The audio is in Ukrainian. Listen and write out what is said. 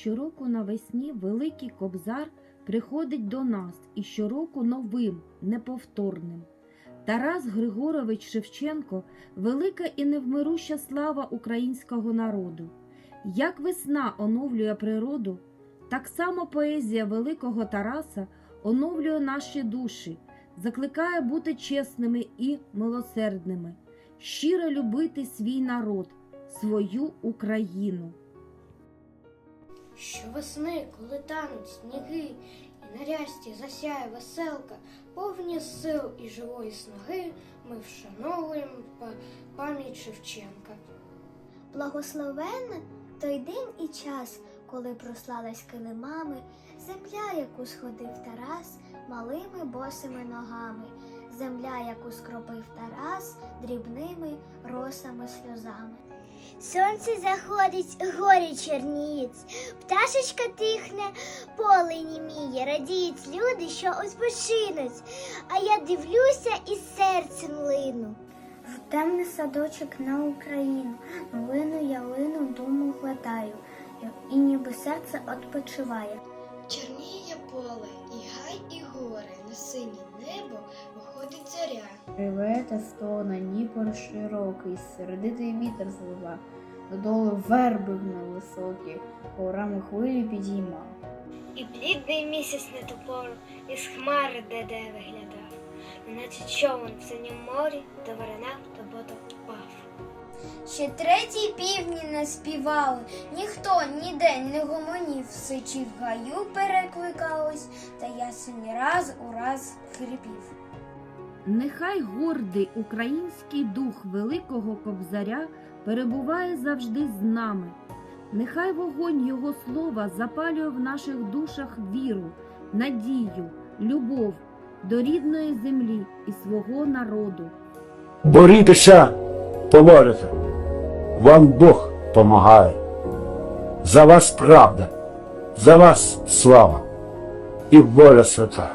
Щороку навесні великий кобзар приходить до нас і щороку новим, неповторним. Тарас Григорович Шевченко велика і невмируща слава українського народу. Як весна оновлює природу, так само поезія великого Тараса оновлює наші душі, закликає бути чесними і милосердними, щиро любити свій народ, свою Україну. Щовесни, коли тануть сніги, і на рясті засяє веселка, повні сил і живої снаги, ми вшановуємо пам'ять Шевченка. Благословенна той день і час, коли прослалась килимами, земля, яку сходив Тарас малими босими ногами, земля, яку скропив Тарас дрібними росами сльозами. Сонце заходить, горі чорніють, пташечка тихне, поле німіє, радіють люди, що відпочинуть, а я дивлюся і серцем лину. В темний садочок на Україну, новину ялину думу гладаю, і ніби серце відпочиває. Чорніє поле, Реве та стона, Дніпр широкий, сердитий вітер злива, додолу верби гнав високі, горами хвилі підіймав. І блідний місяць на ту пору із хмари де-де виглядав, неначе човен в синім морі, то виринав, то бото впав. Ще третій півні не співали, ніхто ніде не гомонів, сичі в гаю перекликались, та ясень раз у раз хрипів. Нехай гордий український дух великого кобзаря перебуває завжди з нами. Нехай вогонь Його слова запалює в наших душах віру, надію, любов до рідної землі і свого народу. Борітеся, поможете. Вам Бог помагає. За вас правда, за вас слава і воля свята.